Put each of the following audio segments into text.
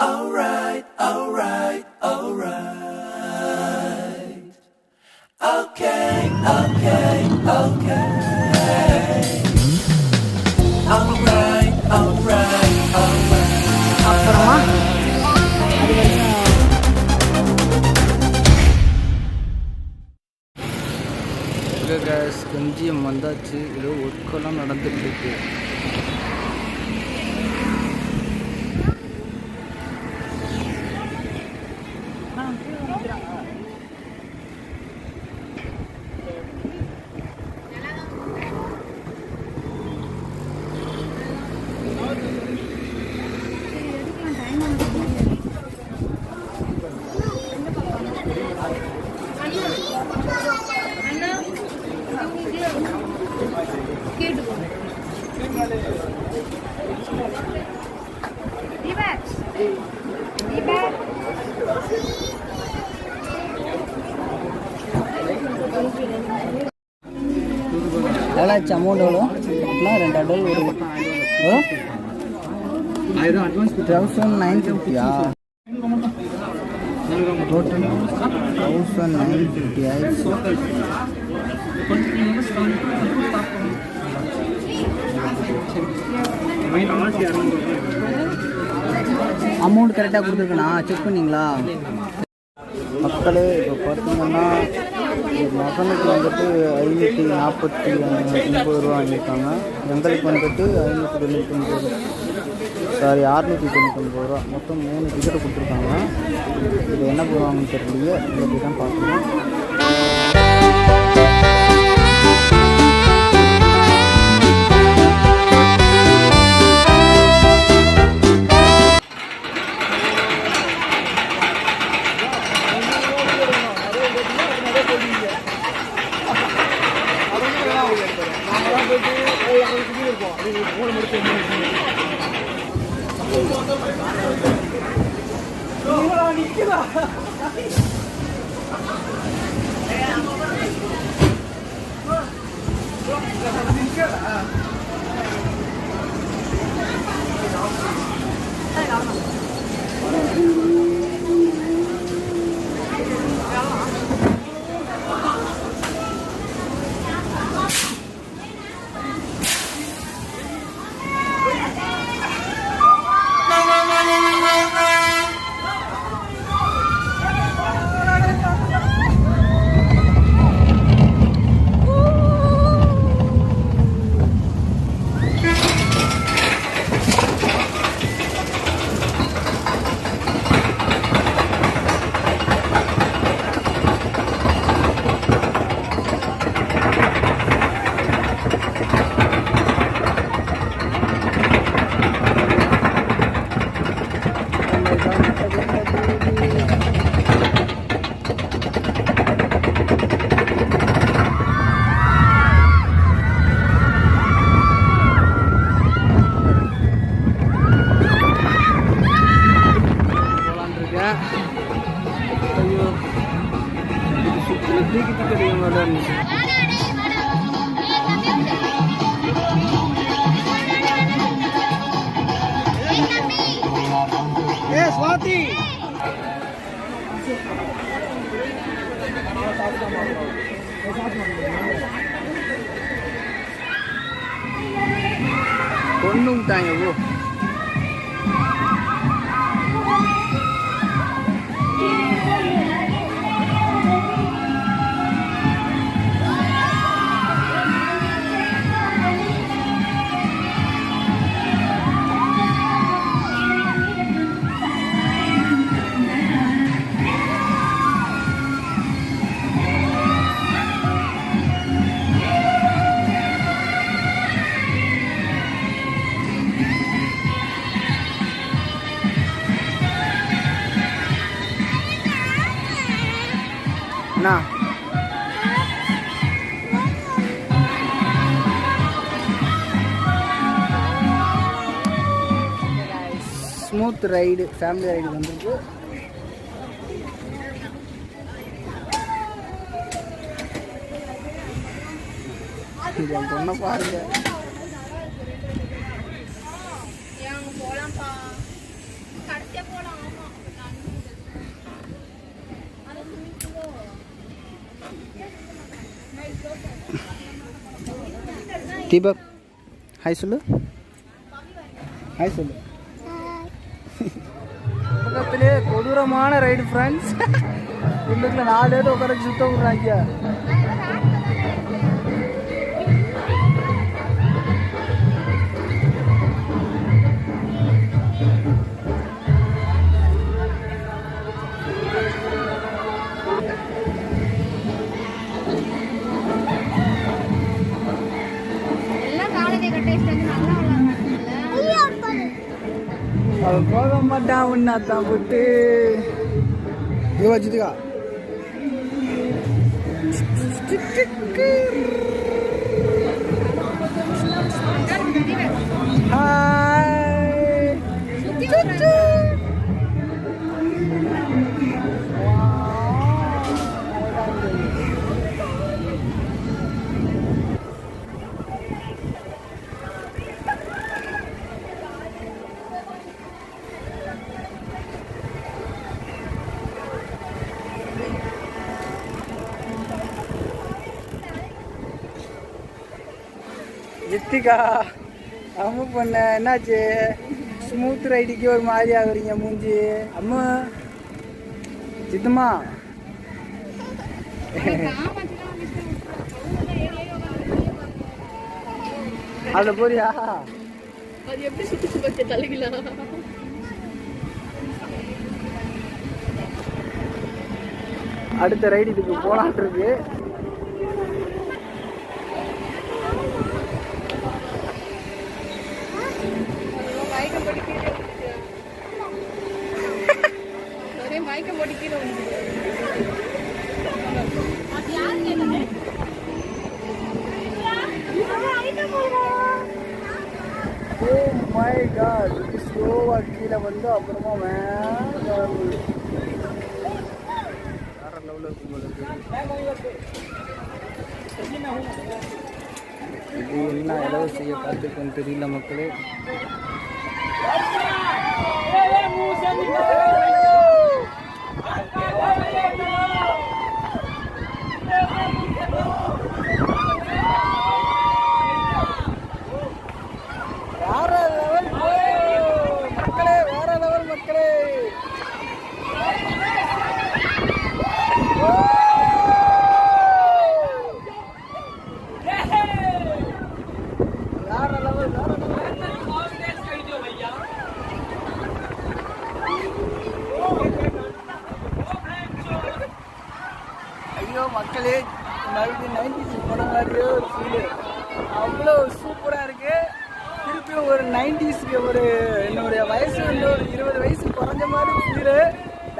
Alright, alright, ஆச்சு amount எவ்வளோ? அப்படின்னா ரெண்டு அடல் ஒரு தௌசண்ட் நைன் ஃபிஃப்டியா டோட்டல் தௌசண்ட் நைன் ஃபிஃப்டி ஆயிடுச்சு அமௌண்ட் கரெக்டாக கொடுத்துருக்கண்ணா செக் பண்ணீங்களா? மக்களே இப்போ பார்த்தீங்கன்னா ஒரு மகனுக்கு வந்துட்டு ஐநூற்றி நாற்பத்தி ஒன்பது ரூபா வாங்கியிருக்காங்க. எங்களுக்கு வந்துட்டு ஐநூற்றி தொண்ணூத்தொம்பது சாரி அறுநூற்றி தொண்ணூத்தொம்பது ரூபா. மொத்தம் மூணு டிக்கெட் கொடுத்துருக்காங்க. இது என்ன பண்ணுவாங்கன்னு தெரியலையே. இதை தான் பார்க்கணும். いいかげんにいかれて。ஸ்மூத் ரைடு ஃபேமிலி ரைடு வந்துருக்கு. என் பொண்ணை பாருங்க. தீபக் ஹாய் சொல்லு. ஹாய் சொல்லு. பக்கத்திலே கொடூரமான ரைடு ஃப்ரெண்ட்ஸ் உள்ளுக்குள்ள நாலு பேர் உட்கார சுத்த விடுறாங்க அவன் போக மாட்டான் உன்னா தான் போட்டு இவ வச்சுக்கா ஜித்திகா அம்மு பண்ண என்னாச்சு? ஸ்மூத் ரைடிக்கு ஒரு மாதிரி ஆகுறீங்க மூஞ்சி. அம்மு சித்தம்மா அதில் போறியா? அது எப்படி சுத்தி பச்சை தலைகளா அடுத்த ரைடு இதுக்கு போலான் இருக்கு. மயக்கம் போட்டு கீழே? ஓ மை காட் ஸ்லோவாக கீழே வந்து அப்புறமா வேற லெவலில் இருக்கு. இது என்ன இலவு செய்ய பார்த்துக்கன்னு தெரியல மக்களே வேற லெவல் மக்களே வேற லெவல் மக்களே வேற லெவல் வேற லெவல் ஐயோ மக்களே மறுபடியும் நைன்டிஸ் போன மாதிரியே ஒரு ஃபீல் அவ்வளோ சூப்பராக இருக்கு. திருப்பியும் ஒரு நைன்டிஸ்க்கு ஒரு என்னுடைய வயசு வந்து ஒரு இருபது வயசு குறைஞ்ச மாதிரி ஃபீலு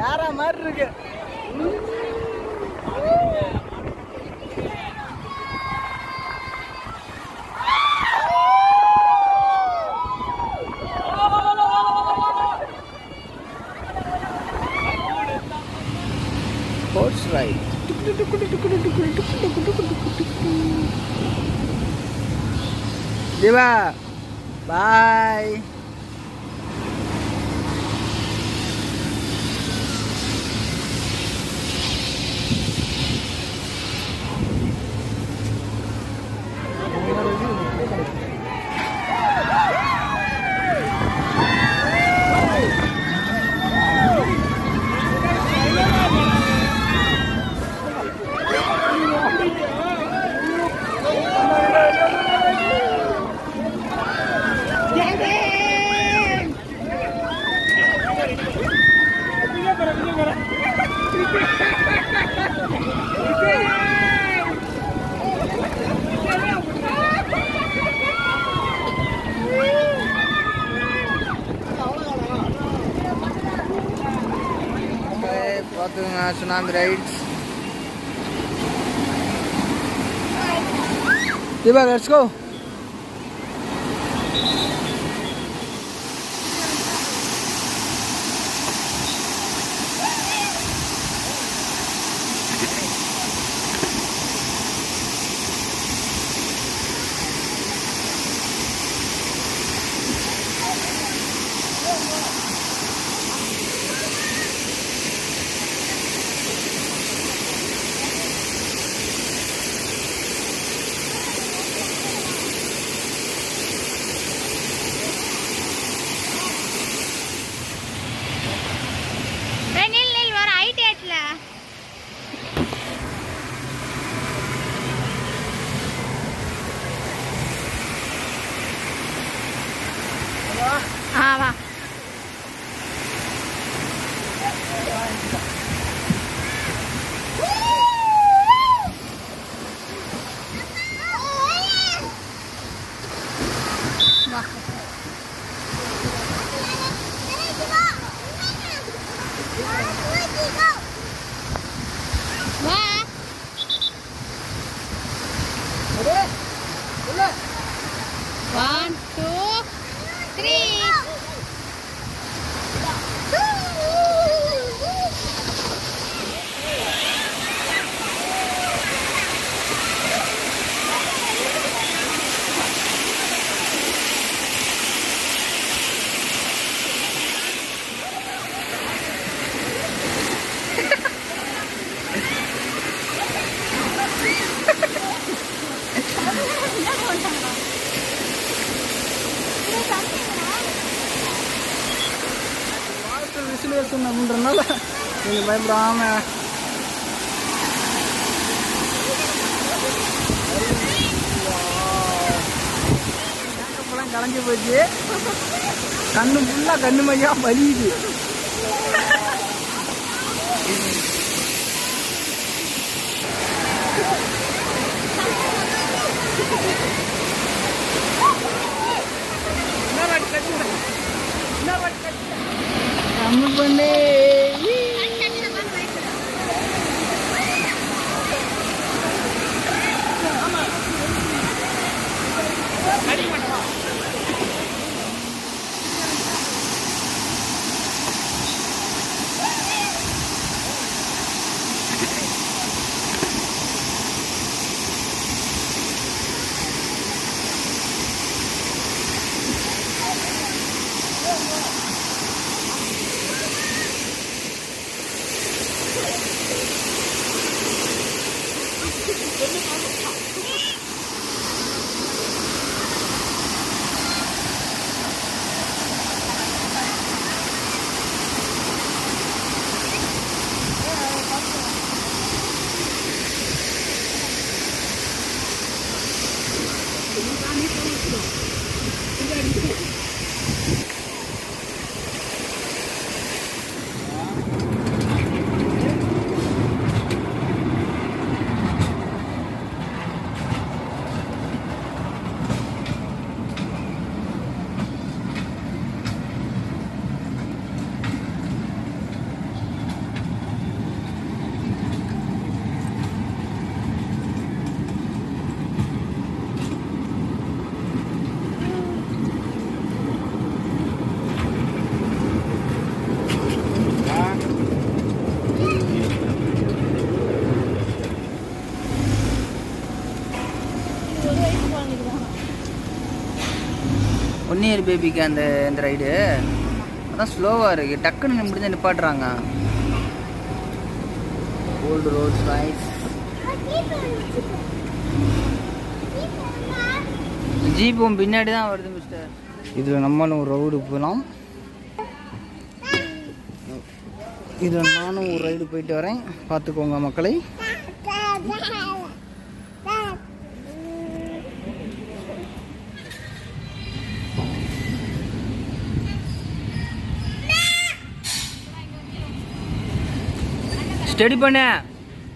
வேற மாதிரி இருக்கு. Di ba? Bye! the rides. Diba, let's go. பயப்படாம. கலைஞ்சு போச்சு. கண்ணு ஃபுல்லாக கண்ணு மையா வலியுது. கம்மி பண்ணு. ஒன் இயர் பேபிக்கு அந்த இந்த ரைடு அதான் ஸ்லோவாக இருக்குது டக்குன்னு முடிஞ்சு நிப்பாட்டுறாங்க. ஓல்டு ரோட்ஸ் ரைஸ் ஜீப்பும் பின்னாடி தான் வருது மிஸ்டர் இதில் நம்மளும் ஒரு ரோடு போகலாம். இதில் நானும் ஒரு ரைடு போயிட்டு வரேன். பார்த்துக்கோங்க மக்களை. ஸ்டடி பண்ண.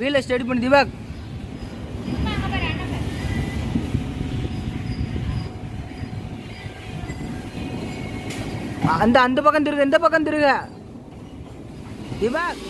வீல ஸ்டடி பண்ணு திவாக். அந்த அந்த பக்கம் திருக இந்த பக்கம் திருக. திவாக்.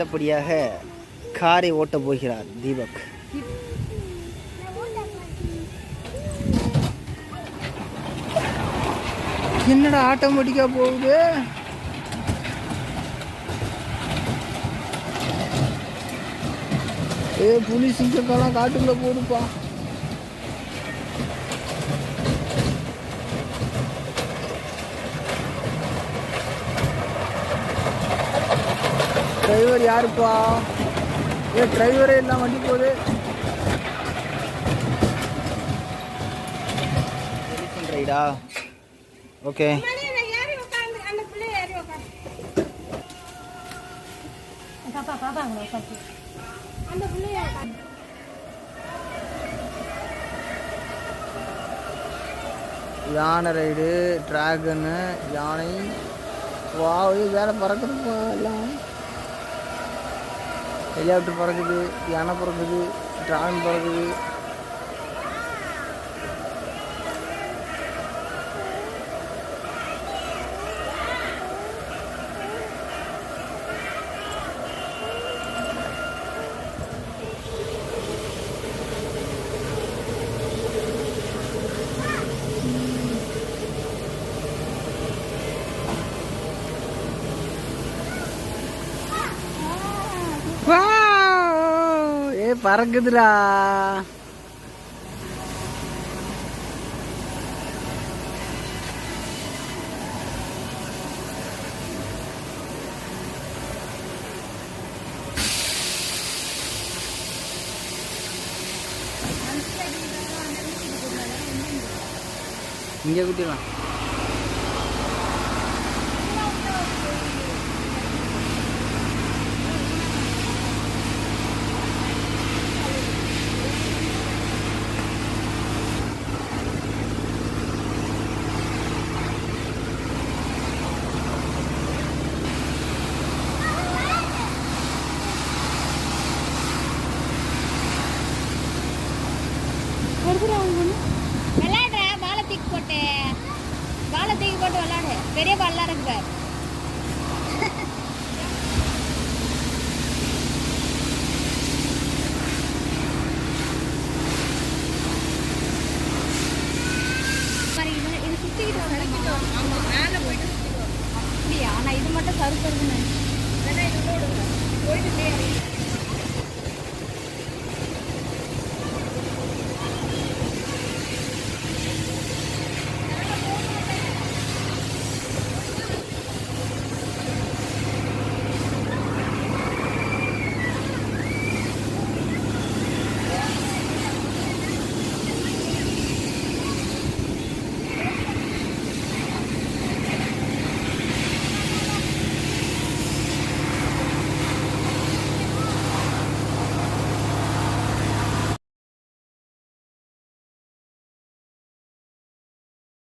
அடுத்தபடியாக காரை ஓட்டப் போகிறார் தீபக். என்னடா ஆட்டோமேட்டிக்காக போகுது? ஏ புலி சிங்கக்காலாம் காட்டுக்குள்ளே போடுப்பா. டிரைவர் யாருப்பா? ஏ டிரைவரே இல்லாம வண்டி போகுது. ரைடா? ஓகே. யானை ரைடு டிராகனு யானை. வா வேலை பறக்குதுப்பா எல்லாம் ஹெலிகாப்டர் பறக்குது யானை பறக்குது ட்ராகன் பறக்குது. பறக்குதுடா இங்கே குட்டிடலாம் பெரிய பால்லாம் இருக்கு